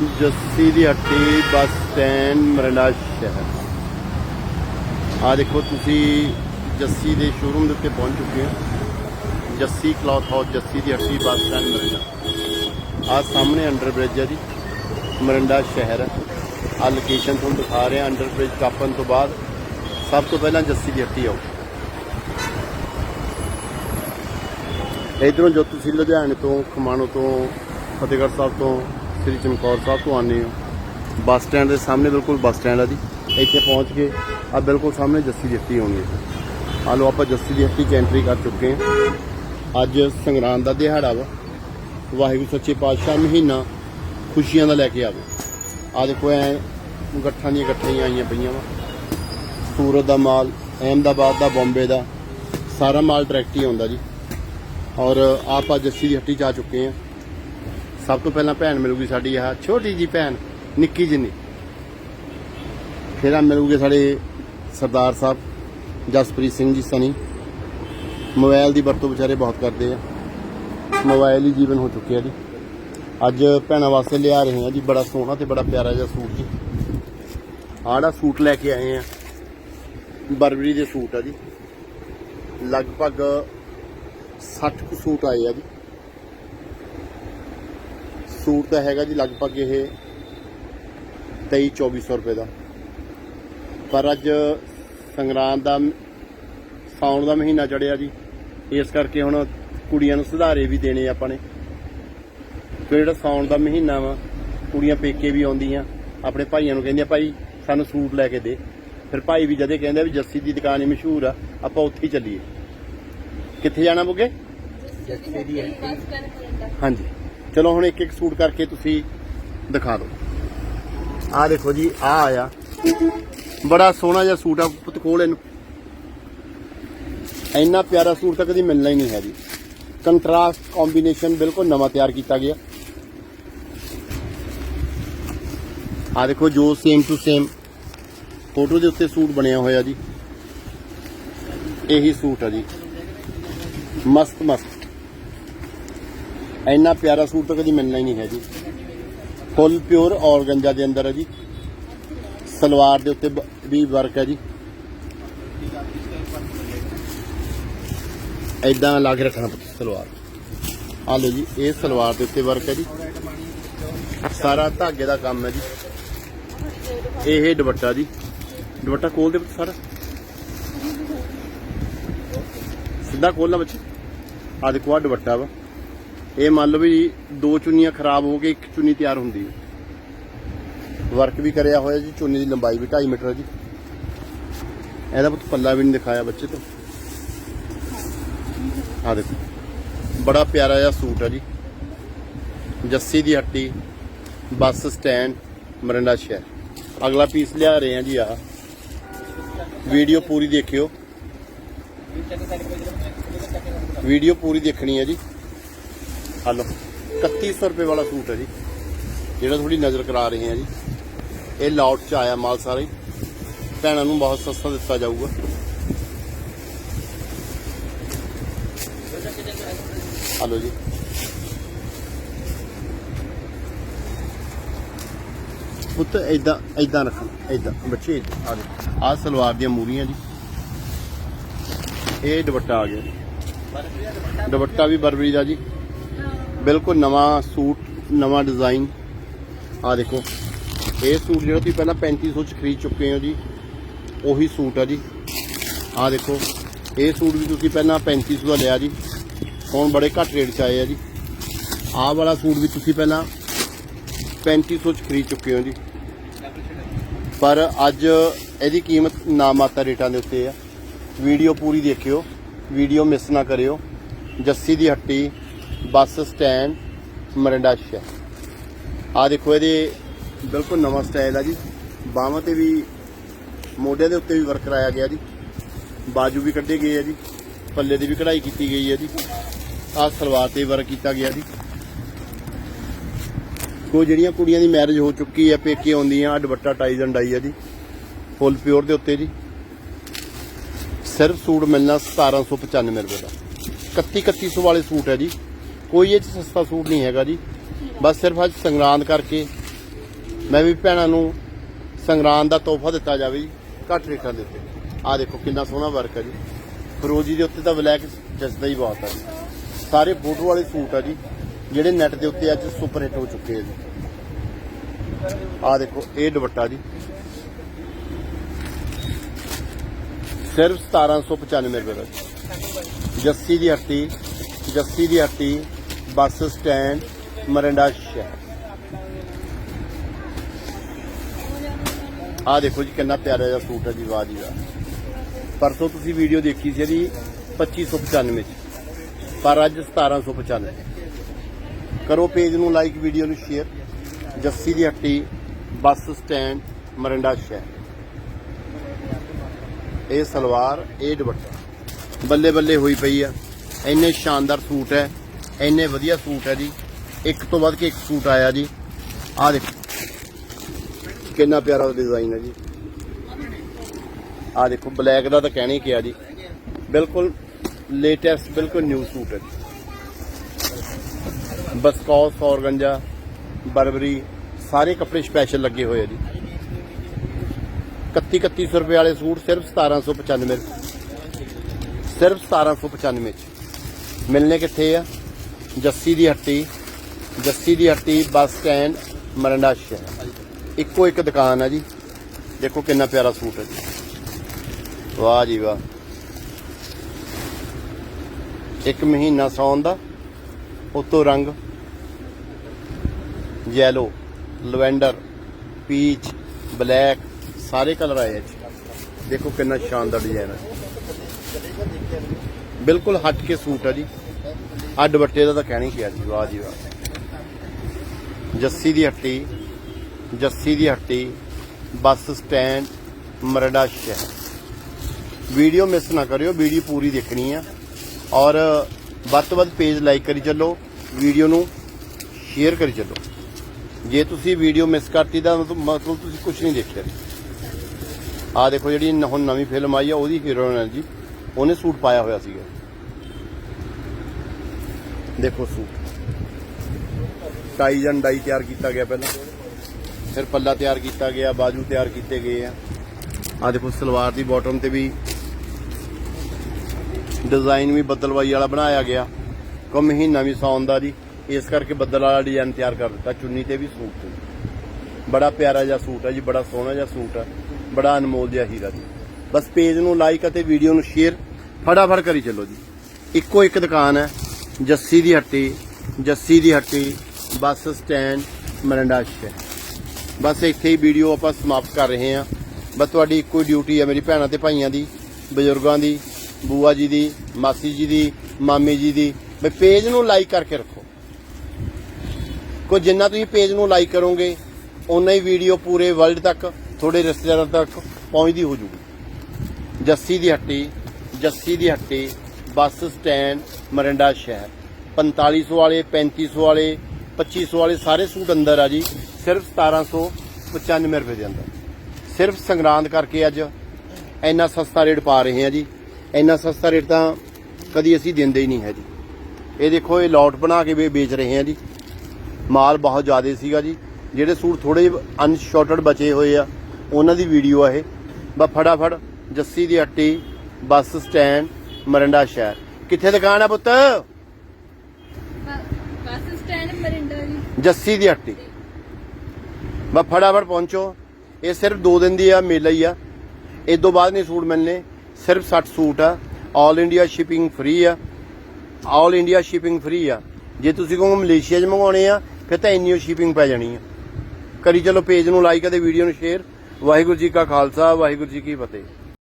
ਜੱਸੀ ਦੀ ਹੱਟੀ bus stand Maranda ਸ਼ਹਿਰ। ਆ ਦੇਖੋ ਤੁਸੀਂ ਜੱਸੀ ਦੇ ਸ਼ੋਰੂਮ ਦੇ ਉੱਤੇ ਪਹੁੰਚ ਚੁੱਕੇ ਹੋ। ਜੱਸੀ ਕਲੌਥ ਹਾਊਸ, ਜੱਸੀ ਦੀ ਹੱਟੀ ਬੱਸ ਸਟੈਂਡ ਮਰੰਡਾ। ਆ ਸਾਹਮਣੇ ਅੰਡਰ ਬ੍ਰਿਜ ਹੈ ਜੀ, ਮਰੰਡਾ ਸ਼ਹਿਰ ਹੈ। ਆ ਲੋਕੇਸ਼ਨ ਤੁਹਾਨੂੰ ਦਿਖਾ ਰਿਹਾ, ਅੰਡਰ ਬ੍ਰਿਜ ਟੱਪਣ ਤੋਂ ਬਾਅਦ ਸਭ ਤੋਂ ਪਹਿਲਾਂ ਜੱਸੀ ਦੀ ਹੱਟੀ ਆਓ। ਇਧਰੋਂ ਜੋ ਤੁਸੀਂ ਲੁਧਿਆਣੇ ਤੋਂ, ਖਮਾਣੋ ਤੋਂ, ਫਤਿਹਗੜ੍ਹ ਸਾਹਿਬ ਤੋਂ ਸ੍ਰੀ ਚਮਕੌਰ ਸਾਹਿਬ ਤੋਂ ਆਉਂਦੇ ਹੋ। ਬੱਸ ਸਟੈਂਡ ਦੇ ਸਾਹਮਣੇ ਬਿਲਕੁਲ ਬੱਸ ਸਟੈਂਡ ਆ ਜੀ। ਇੱਥੇ ਪਹੁੰਚ ਕੇ ਆ ਬਿਲਕੁਲ ਸਾਹਮਣੇ ਜੱਸੀ ਦੀ ਹੱਟੀ ਆਉਣੀ ਹੈ ਆ ਲੋ ਆਪਾਂ ਜੱਸੀ ਦੀ ਹੱਟੀ 'ਚ ਐਂਟਰੀ ਕਰ ਚੁੱਕੇ ਹਾਂ। ਅੱਜ ਸੰਗਰਾਂਦ ਦਾ ਦਿਹਾੜਾ ਵਾ। ਵਾਹਿਗੁਰੂ ਸੱਚੇ ਪਾਤਸ਼ਾਹ ਮਹੀਨਾ ਖੁਸ਼ੀਆਂ ਦਾ ਲੈ ਕੇ ਆਵੇ। ਆ ਦੇਖੋ ਐ ਗੱਠਾਂ ਦੀਆਂ ਗੱਠਾਂ ਆਈਆਂ ਪਈਆਂ ਵਾ। ਸੂਰਤ ਦਾ ਮਾਲ, ਅਹਿਮਦਾਬਾਦ ਦਾ, ਬੰਬੇ ਦਾ, ਸਾਰਾ ਮਾਲ ਡਾਇਰੈਕਟ ਹੀ ਆਉਂਦਾ ਜੀ। ਔਰ ਆਪ ਅੱਜ ਜੱਸੀ ਦੀ ਹੱਟੀ 'ਚ ਆ ਚੁੱਕੇ ਹਾਂ। ਸਭ ਤੋਂ ਪਹਿਲਾਂ ਭੈਣ ਮਿਲੂਗੀ ਸਾਡੀ ਆਹ ਛੋਟੀ ਜੀ ਭੈਣ, ਨਿੱਕੀ ਜਿੰਨੀ। ਫਿਰ ਆ ਮਿਲੂਗੇ ਸਾਡੇ ਸਰਦਾਰ ਸਾਹਿਬ, ਜਸਪ੍ਰੀਤ ਸਿੰਘ ਜੀ ਸਨੀ। ਮੋਬਾਈਲ ਦੀ ਵਰਤੋਂ ਵਿਚਾਰੇ ਬਹੁਤ ਕਰਦੇ ਆ। ਮੋਬਾਈਲ ਹੀ ਜੀਵਨ ਹੋ ਚੁੱਕਿਆ ਜੀ। ਅੱਜ ਭੈਣਾਂ ਵਾਸਤੇ ਲਿਆ ਰਹੇ ਹਾਂ ਜੀ, ਬੜਾ ਸੋਹਣਾ ਤੇ ਬੜਾ ਪਿਆਰਾ ਜਿਹਾ ਸੂਟ ਜੀ। ਆੜਾ ਸੂਟ ਲੈ ਕੇ ਆਏ ਆ, ਬਰਬਰੀ ਦੇ ਸੂਟ ਆ ਜੀ। ਲਗਭਗ 60 ਕੁ ਸੂਟ ਆਏ ਆ ਜੀ। ਸੂਟ ਤਾਂ ਹੈਗਾ ਜੀ ਲਗਭਗ ਇਹ 23 2400 ਰੁਪਏ ਦਾ। ਪਰ ਅੱਜ ਸੰਗਰਾਂਦ ਦਾ ਸਾਉਣ ਦਾ ਮਹੀਨਾ ਚੜਿਆ ਜੀ। ਇਸ ਕਰਕੇ ਹੁਣ ਕੁੜੀਆਂ ਨੂੰ ਸੁਧਾਰੇ ਵੀ ਦੇਣੇ ਆਪਾਂ ਨੇ। ਫਿਰ ਜਿਹੜਾ ਸਾਉਣ ਦਾ ਮਹੀਨਾ ਵਾ ਕੁੜੀਆਂ ਪੇਕੇ ਵੀ ਆਉਂਦੀਆਂ। ਆਪਣੇ ਭਾਈਆਂ ਨੂੰ ਕਹਿੰਦੀਆਂ ਭਾਈ ਸਾਨੂੰ ਸੂਟ ਲੈ ਕੇ ਦੇ। ਫਿਰ ਭਾਈ ਵੀ ਜਦੇ ਕਹਿੰਦੇ ਵੀ ਜੱਸੀ ਦੀ ਦੁਕਾਨ ਹੀ ਮਸ਼ਹੂਰ ਆ ਆਪਾਂ ਉੱਥੇ ਹੀ ਚੱਲੀਏ। ਕਿੱਥੇ ਜਾਣਾ ਬੁੱਗੇ? ਹਾਂਜੀ। ਚਲੋ ਹੁਣ ਇੱਕ ਇੱਕ ਸੂਟ ਕਰਕੇ ਤੁਸੀਂ ਦਿਖਾ ਦਿਓ। ਆ ਦੇਖੋ ਜੀ ਆ ਆਇਆ। ਬੜਾ ਸੋਹਣਾ ਜਿਹਾ ਸੂਟ ਆ ਪਤਕੋਲ ਇਹਨੂੰ। ਇੰਨਾ ਪਿਆਰਾ ਸੂਟ ਤਾਂ ਕਦੀ ਮਿਲਣਾ ਹੀ ਨਹੀਂ ਹੈ ਜੀ। ਕੰਟਰਾਸਟ ਕੰਬੀਨੇਸ਼ਨ ਬਿਲਕੁਲ ਨਵਾਂ ਤਿਆਰ ਕੀਤਾ ਗਿਆ। ਆ ਦੇਖੋ, ਜੋ ਸੇਮ ਟੂ ਸੇਮ ਫੋਟੋ ਦੇ ਉੱਤੇ ਸੂਟ ਬਣਿਆ ਹੋਇਆ ਜੀ। ਇਹੀ ਸੂਟ ਆ ਜੀ। ਮਸਤ ਮਸਤ। ਇੰਨਾ ਪਿਆਰਾ ਸੂਟ ਤਾਂ ਕਦੀ ਮਿਲਣਾ ਹੀ ਨਹੀਂ ਹੈ ਜੀ। ਫੁੱਲ ਪਿਓਰ ਔਰਗੰਜਾ ਦੇ ਅੰਦਰ ਹੈ ਜੀ। ਸਲਵਾਰ ਦੇ ਉੱਤੇ ਵੀ ਵਰਕ ਹੈ ਜੀ। ਐਦਾਂ ਲਾ ਕੇ ਰੱਖਣਾ ਪੁੱਤ ਸਲਵਾਰ। ਆ ਲਓ ਜੀ, ਇਹ ਸਲਵਾਰ ਦੇ ਉੱਤੇ ਵਰਕ ਹੈ ਜੀ। ਸਾਰਾ ਧਾਗੇ ਦਾ ਕੰਮ ਹੈ ਜੀ। ਇਹ ਦੁਪੱਟਾ ਜੀ। ਦੁਪੱਟਾ ਖੋਲ ਦੇ ਪੁੱਤ ਸਾਰਾ। ਸਿੱਧਾ ਖੋਲਣਾ ਬੱਚੇ। ਆ ਦੇਖੋ ਆ ਦੁਪੱਟਾ ਵਾ। ਇਹ ਮੰਨ ਲਓ ਵੀ ਦੋ ਚੁੰਨੀਆਂ ਖਰਾਬ ਹੋ ਕੇ ਇੱਕ ਚੁੰਨੀ ਤਿਆਰ ਹੁੰਦੀ ਹੈ। ਵਰਕ ਵੀ ਕਰਿਆ ਹੋਇਆ ਜੀ, ਚੁੰਨੀ ਦੀ ਲੰਬਾਈ ਵੀ 2.5 ਮੀਟਰ ਹੈ ਜੀ। ਇਹਦਾ ਪੁੱਤ ਪੱਲਾ ਵੀ ਨਹੀਂ ਦਿਖਾਇਆ ਬੱਚੇ ਤੋਂ। ਆ ਦੇਖੋ, ਬੜਾ ਪਿਆਰਾ ਜਿਹਾ ਸੂਟ ਹੈ ਜੀ। ਜੱਸੀ ਦੀ ਹੱਟੀ, ਬੱਸ ਸਟੈਂਡ, ਮਰਿੰਡਾ ਸ਼ਹਿਰ। ਅਗਲਾ ਪੀਸ ਲਿਆ ਰਹੇ ਹਾਂ ਜੀ ਆ ਵੀਡੀਓ ਪੂਰੀ ਦੇਖਿਓ। ਵੀਡੀਓ ਪੂਰੀ ਦੇਖਣੀ ਹੈ ਜੀ। ਹਲੋ 3100 ਰੁਪਏ ਵਾਲਾ ਸੂਟ ਹੈ ਜੀ। ਜਿਹੜਾ ਥੋੜੀ ਨਜ਼ਰ ਕਰਾ ਰਹੇ ਹਾਂ ਜੀ। ਇਹ ਲਾਟ ਚ ਆਇਆ ਮਾਲ ਸਾਰਾ ਹੀ। ਭੈਣਾਂ ਨੂੰ ਬਹੁਤ ਸਸਤਾ ਦਿੱਤਾ ਜਾਊਗਾ। ਹਲੋ ਜੀ। ਪੁੱਤ ਇਦਾਂ ਇਦਾਂ ਰੱਖਣਾ ਇਦਾਂ ਬੱਚੇ, ਆ ਦੇ ਆ ਸਲਵਾਰ ਦੀਆਂ ਮੂਰੀਆਂ ਜੀ। ਇਹ ਦੁਪੱਟਾ ਆ ਗਿਆ। ਦੁਪੱਟਾ ਵੀ ਬਰਬਰੀ ਦਾ ਜੀ। ਬਿਲਕੁਲ ਨਵਾਂ ਸੂਟ, ਨਵਾਂ ਡਿਜ਼ਾਈਨ ਆ ਦੇਖੋ, ਇਹ ਸੂਟ ਜਿਹੜਾ ਤੁਸੀਂ ਪਹਿਲਾਂ 3500 ਚ ਖਰੀਦ ਚੁੱਕੇ ਹੋ ਜੀ, ਉਹੀ ਸੂਟ ਆ ਜੀ। ਆ ਦੇਖੋ, ਇਹ ਸੂਟ ਵੀ ਤੁਸੀਂ ਪਹਿਲਾਂ 3500 ਦਾ ਲਿਆ ਜੀ, ਹੁਣ ਬੜੇ ਘੱਟ ਰੇਟ 'ਚ ਆਏ ਆ ਜੀ। ਆਹ ਵਾਲਾ ਸੂਟ ਵੀ ਤੁਸੀਂ ਪਹਿਲਾਂ 3500 ਚ ਖਰੀਦ ਚੁੱਕੇ ਹੋ ਜੀ। ਪਰ ਅੱਜ ਇਹਦੀ ਕੀਮਤ ਨਾ ਮਾਤਾ ਰੇਟਾਂ ਦੇ ਉੱਤੇ ਆ। ਵੀਡੀਓ ਪੂਰੀ ਦੇਖਿਓ, ਵੀਡੀਓ ਮਿਸ ਨਾ ਕਰਿਓ। ਜੱਸੀ ਦੀ ਹੱਟੀ ਬੱਸ ਸਟੈਂਡ ਮਰਿੰਡਾ ਸ਼ਹਿਰ। ਆ ਦੇਖੋ ਇਹਦੇ ਬਿਲਕੁਲ ਨਵਾਂ ਸਟਾਈਲ ਆ ਜੀ। ਬਾਹਾਂ ਤੇ ਵੀ, ਮੋਢਿਆਂ ਦੇ ਉੱਤੇ ਵੀ ਵਰਕ ਕਰਾਇਆ ਗਿਆ ਜੀ। ਬਾਜੂ ਵੀ ਕੱਢੇ ਗਏ ਆ ਜੀ। ਪੱਲੇ ਦੀ ਵੀ ਕਢਾਈ ਕੀਤੀ ਗਈ ਹੈ ਜੀ। ਆਹ ਸਲਵਾਰ ਤੇ ਵਰਕ ਕੀਤਾ ਗਿਆ ਜੀ। ਕੋਈ ਜਿਹੜੀਆਂ ਕੁੜੀਆਂ ਦੀ ਮੈਰਿਜ ਹੋ ਚੁੱਕੀ ਹੈ ਪੇਕੇ ਆਉਂਦੀਆਂ ਆ ਦੁਪੱਟਾ ਟਾਈਜ਼ ਐਂਡ ਡਾਈ ਹੈ ਜੀ। ਫੁੱਲ ਪਿਓਰ ਦੇ ਉੱਤੇ ਜੀ। ਸਿਰਫ ਸੂਟ ਮਿਲਣਾ 1795 ਰੁਪਏ ਦਾ। 31 3100 ਵਾਲੇ ਸੂਟ ਹੈ ਜੀ। ਕੋਈ ਇਹ 'ਚ ਸਸਤਾ ਸੂਟ ਨਹੀਂ ਹੈਗਾ ਜੀ। ਬਸ ਸਿਰਫ ਅੱਜ ਸੰਗਰਾਂਦ ਕਰਕੇ ਮੈਂ ਵੀ ਭੈਣਾਂ ਨੂੰ ਸੰਗਰਾਂਦ ਦਾ ਤੋਹਫਾ ਦਿੱਤਾ ਜਾਵੇ ਜੀ, ਘੱਟ ਰੇਟਾਂ ਦੇ ਉੱਤੇ। ਆਹ ਦੇਖੋ ਕਿੰਨਾ ਸੋਹਣਾ ਵਰਕ ਹੈ ਜੀ। ਫਰੋਜੀ ਦੇ ਉੱਤੇ ਤਾਂ ਬਲੈਕ ਜਸਦਾ ਹੀ ਬਹੁਤ ਆ ਜੀ। ਸਾਰੇ ਫੋਟੋ ਵਾਲੇ ਸੂਟ ਆ ਜੀ, ਜਿਹੜੇ ਨੈਟ ਦੇ ਉੱਤੇ ਅੱਜ ਸੁਪਰ ਹਿੱਟ ਹੋ ਚੁੱਕੇ ਆ ਜੀ। ਆਹ ਦੇਖੋ, ਇਹ ਦੁਪੱਟਾ ਜੀ। ਸਿਰਫ 1795 ਰੁਪਏ ਦਾ ਜੱਸੀ ਦੀ ਹੱਟੀ, ਜੱਸੀ ਦੀ ਹੱਟੀ ਬੱਸ ਸਟੈਂਡ, ਮਰਿੰਡਾ ਸ਼ਹਿਰ। ਆਹ ਦੇਖੋ ਜੀ, ਕਿੰਨਾ ਪਿਆਰਾ ਜਿਹਾ ਸੂਟ ਹੈ ਜੀ, ਵਾਹ ਜੀ ਵਾਹ। ਪਰਸੋਂ ਤੁਸੀਂ ਵੀਡੀਓ ਦੇਖੀ ਸੀ ਇਹਦੀ 2595 ਚ। ਪਰ ਅੱਜ 1795 ਕਰੋ ਪੇਜ ਨੂੰ ਲਾਈਕ ਵੀਡੀਓ ਨੂੰ ਸ਼ੇਅਰ ਜੱਸੀ ਦੀ ਹੱਟੀ, ਬੱਸ ਸਟੈਂਡ, ਮਰਿੰਡਾ ਸ਼ਹਿਰ। ਇਹ ਸਲਵਾਰ, ਇਹ ਦੁਪੱਟਾ। ਬੱਲੇ ਬੱਲੇ ਹੋਈ ਪਈ ਆ। ਇੰਨੇ ਸ਼ਾਨਦਾਰ ਸੂਟ ਹੈ। ਇੰਨੇ ਵਧੀਆ ਸੂਟ ਹੈ ਜੀ। ਇੱਕ ਤੋਂ ਵੱਧ ਕੇ ਇੱਕ ਸੂਟ ਆਇਆ ਜੀ। ਆਹ ਦੇਖੋ। ਕਿੰਨਾ ਪਿਆਰਾ ਡਿਜ਼ਾਈਨ ਹੈ ਜੀ। ਆਹ ਦੇਖੋ ਬਲੈਕ ਦਾ ਤਾਂ ਕਹਿਣਾ ਹੀ ਕਿਹਾ ਜੀ। ਬਿਲਕੁਲ ਲੇਟੈਸਟ ਬਿਲਕੁਲ ਨਿਊ ਸੂਟ ਹੈ ਜੀ। ਬਸਕੌਸ ਔਰਗੰਜਾ ਬਰਬਰੀ, ਸਾਰੇ ਕੱਪੜੇ ਸਪੈਸ਼ਲ ਲੱਗੇ ਹੋਏ ਆ ਜੀ। 31 3100 ਰੁਪਏ ਵਾਲੇ ਸੂਟ ਸਿਰਫ 1795 ਸਿਰਫ 1795 ਚ। ਮਿਲਨੇ ਕਿੱਥੇ ਆ? ਜੱਸੀ ਦੀ ਹੱਟੀ, ਜੱਸੀ ਦੀ ਹੱਟੀ ਬੱਸ ਸਟੈਂਡ, ਮਰੰਡਾ ਸ਼ਹਿਰ। ਇੱਕੋ ਇੱਕ ਦੁਕਾਨ ਆ ਜੀ। ਦੇਖੋ ਕਿੰਨਾ ਪਿਆਰਾ ਸੂਟ ਹੈ ਜੀ। ਵਾਹ ਜੀ ਵਾਹ। ਇੱਕ ਮਹੀਨਾ ਸੌਣ ਦਾ, ਉਤੋਂ ਰੰਗ ਯੈਲੋ ਲਵੈਂਡਰ ਪੀਚ ਬਲੈਕ ਸਾਰੇ ਕਲਰ ਆਏ ਆ ਜੀ ਦੇਖੋ ਕਿੰਨਾ ਸ਼ਾਨਦਾਰ ਡਿਜ਼ਾਈਨ ਹੈ ਬਿਲਕੁਲ ਹਟ ਕੇ ਸੂਟ ਆ ਜੀ। ਅੱਡ ਦੁਪੱਟੇ ਦਾ ਤਾਂ ਕਹਿਣੀ ਕਿਹਾ ਜੀ, ਵਾਹ ਜੀ ਵਾਹ। ਜੱਸੀ ਦੀ ਹੱਟੀ, ਜੱਸੀ ਦੀ ਹੱਟੀ, ਬੱਸ ਸਟੈਂਡ, ਮਰੜਾ ਸ਼ਹਿਰ। ਵੀਡੀਓ ਮਿਸ ਨਾ ਕਰਿਓ, ਵੀਡੀਓ ਪੂਰੀ ਦੇਖਣੀ ਆ। ਔਰ ਵੱਧ ਤੋਂ ਵੱਧ ਪੇਜ ਲਾਈਕ ਕਰੀ ਚੱਲੋ, ਵੀਡੀਓ ਨੂੰ ਸ਼ੇਅਰ ਕਰੀ ਚੱਲੋ। ਜੇ ਤੁਸੀਂ ਵੀਡੀਓ ਮਿਸ ਕਰਤੀ ਤਾਂ ਮਤਲਬ ਤੁਸੀਂ ਕੁਝ ਨਹੀਂ ਦੇਖਿਆ। ਆ ਦੇਖੋ ਜਿਹੜੀ ਹੁਣ ਨਵੀਂ ਫਿਲਮ ਆਈ ਆ, ਉਹਦੀ ਹੀਰੋਇਨ ਹੈ ਜੀ, ਉਹਨੇ ਸੂਟ ਪਾਇਆ ਹੋਇਆ ਸੀਗਾ। ਦੇਖੋ ਸੂਟ। ਟਾਈ ਜਾਂ ਡਾਈ ਤਿਆਰ ਕੀਤਾ ਗਿਆ ਪਹਿਲਾਂ। ਫਿਰ ਪੱਲਾ ਤਿਆਰ ਕੀਤਾ ਗਿਆ, ਬਾਜੂ ਤਿਆਰ ਕੀਤੇ ਗਏ ਆ। ਆ ਦੇਖੋ, ਸਲਵਾਰ ਦੀ ਬਾਟਮ ਤੇ ਵੀ ਡਿਜ਼ਾਈਨ ਵੀ ਬੱਦਲਵਾਈ ਵਾਲਾ ਬਣਾਇਆ ਗਿਆ। ਕੋ ਮਹੀਨਾ ਵੀ ਸੌਣ ਦਾ ਜੀ। ਇਸ ਕਰਕੇ ਬੱਦਲ ਵਾਲਾ ਡਿਜ਼ਾਈਨ ਤਿਆਰ ਕਰ ਦਿੱਤਾ। ਚੁੰਨੀ ਤੇ ਵੀ ਸੂਟ ਤੇ। ਬੜਾ ਪਿਆਰਾ ਜਿਹਾ ਸੂਟ ਹੈ ਜੀ, ਬੜਾ ਸੋਹਣਾ ਜਿਹਾ ਸੂਟ ਹੈ ਬੜਾ ਅਨਮੋਲ ਜਿਹਾ ਹੀਰਾ ਜੀ। ਬਸ ਪੇਜ ਨੂੰ ਲਾਈਕ ਅਤੇ ਵੀਡੀਓ ਨੂੰ ਸ਼ੇਅਰ ਫਟਾਫਟ ਕਰੀ ਚੱਲੋ ਜੀ। ਇੱਕੋ ਇੱਕ ਦੁਕਾਨ ਹੈ। ਜੱਸੀ ਦੀ ਹੱਟੀ, ਜੱਸੀ ਦੀ ਹੱਟੀ, ਬੱਸ ਸਟੈਂਡ, ਮਰੰਡਾ ਸ਼ਹਿਰ। ਬਸ ਇੱਥੇ ਹੀ ਵੀਡੀਓ ਆਪਾਂ ਸਮਾਪਤ ਕਰ ਰਹੇ ਹਾਂ। ਬਸ ਤੁਹਾਡੀ ਇੱਕੋ ਹੀ ਡਿਊਟੀ ਹੈ ਮੇਰੀ ਭੈਣਾਂ ਤੇ ਭਾਈਆਂ ਦੀ, ਬਜ਼ੁਰਗਾਂ ਦੀ, ਬੂਆ ਜੀ ਦੀ, ਮਾਸੀ ਜੀ ਦੀ, ਮਾਮੀ ਜੀ ਦੀ। ਵੀ ਪੇਜ ਨੂੰ ਲਾਈਕ ਕਰਕੇ ਰੱਖੋ। ਕੋ ਜਿੰਨਾ ਤੁਸੀਂ ਪੇਜ ਨੂੰ ਲਾਈਕ ਕਰੋਗੇ ਉਨਾ ਹੀ ਵੀਡੀਓ ਪੂਰੇ ਵਰਲਡ ਤੱਕ, ਤੁਹਾਡੇ ਰਿਸ਼ਤੇਦਾਰਾਂ ਤੱਕ ਪਹੁੰਚਦੀ ਹੋ ਜੂਗੀ ਜੱਸੀ ਦੀ ਹੱਟੀ, ਜੱਸੀ ਦੀ ਹੱਟੀ ਬੱਸ ਸਟੈਂਡ ਮਰਿੰਡਾ ਸ਼ਹਿਰ। 4500 ਵਾਲੇ 3500 ਵਾਲੇ 2500 ਵਾਲੇ ਸਾਰੇ ਸੂਟ ਅੰਦਰ ਆ ਜੀ। ਸਿਰਫ 1795 ਰੁਪਏ ਦੇ ਅੰਦਰ। ਸਿਰਫ ਸੰਗਰਾਂਦ ਕਰਕੇ ਅੱਜ ਇੰਨਾ ਸਸਤਾ ਰੇਟ ਪਾ ਰਹੇ ਆ ਜੀ। ਇੰਨਾ ਸਸਤਾ ਰੇਟ ਤਾਂ ਕਦੀ ਅਸੀਂ ਦਿੰਦੇ ਹੀ ਨਹੀਂ ਹੈ ਜੀ। ਇਹ ਦੇਖੋ, ਇਹ ਲੋਟ ਬਣਾ ਕੇ ਵੀ ਵੇਚ ਰਹੇ ਆ ਜੀ। ਮਾਲ ਬਹੁਤ ਜ਼ਿਆਦਾ ਸੀਗਾ ਜੀ। ਜਿਹੜੇ ਸੂਟ ਥੋੜੇ ਅਨਸ਼ਾਰਟਡ ਬਚੇ ਹੋਏ ਆ, ਉਹਨਾਂ ਦੀ ਵੀਡੀਓ ਆ ਇਹ। ਬਸ ਫਟਾਫਟ ਜੱਸੀ ਦੀ ਹੱਟੀ, ਬੱਸ ਸਟੈਂਡ ਮਰੰਡਾ ਸ਼ਹਿਰ। ਕਿੱਥੇ ਦੁਕਾਨ ਆ ਪੁੱਤ? ਬੱਸ ਸਟੈਂਡ ਮਰਿੰਡਾ ਜੀ। ਜੱਸੀ ਦੀ ਹੱਟੀ। ਬਸ ਫਟਾਫਟ ਪਹੁੰਚੋ। ਇਹ ਸਿਰਫ 2 ਦਿਨ ਦੀ ਆ ਮੇਲਾ ਹੀ ਆ। ਇਸ ਤੋਂ ਬਾਅਦ ਨਹੀਂ ਸੂਟ ਮਿਲਨੇ ਸਿਰਫ 60 ਸੂਟ ਆ। 올 ਇੰਡੀਆ ਸ਼ਿਪਿੰਗ ਫ੍ਰੀ ਆ। 올 ਇੰਡੀਆ ਸ਼ਿਪਿੰਗ ਫ੍ਰੀ ਆ। ਜੇ ਤੁਸੀਂ ਕਹੋ ਮਲੇਸ਼ੀਆ 'ਚ ਮੰਗਾਉਣੇ ਆ ਫਿਰ ਤਾਂ ਇੰਨੀ ਸ਼ਿਪਿੰਗ ਪੈ ਜਾਣੀ ਆ। ਕਰੀ ਚਲੋ ਪੇਜ ਨੂੰ ਲਾਈਕ ਅਤੇ ਵੀਡੀਓ ਨੂੰ ਸ਼ੇਅਰ ਵਾਹਿਗੁਰੂ ਜੀ ਕਾ ਖਾਲਸਾ ਵਾਹਿਗੁਰੂ ਜੀ ਕੀ ਫਤਿਹ।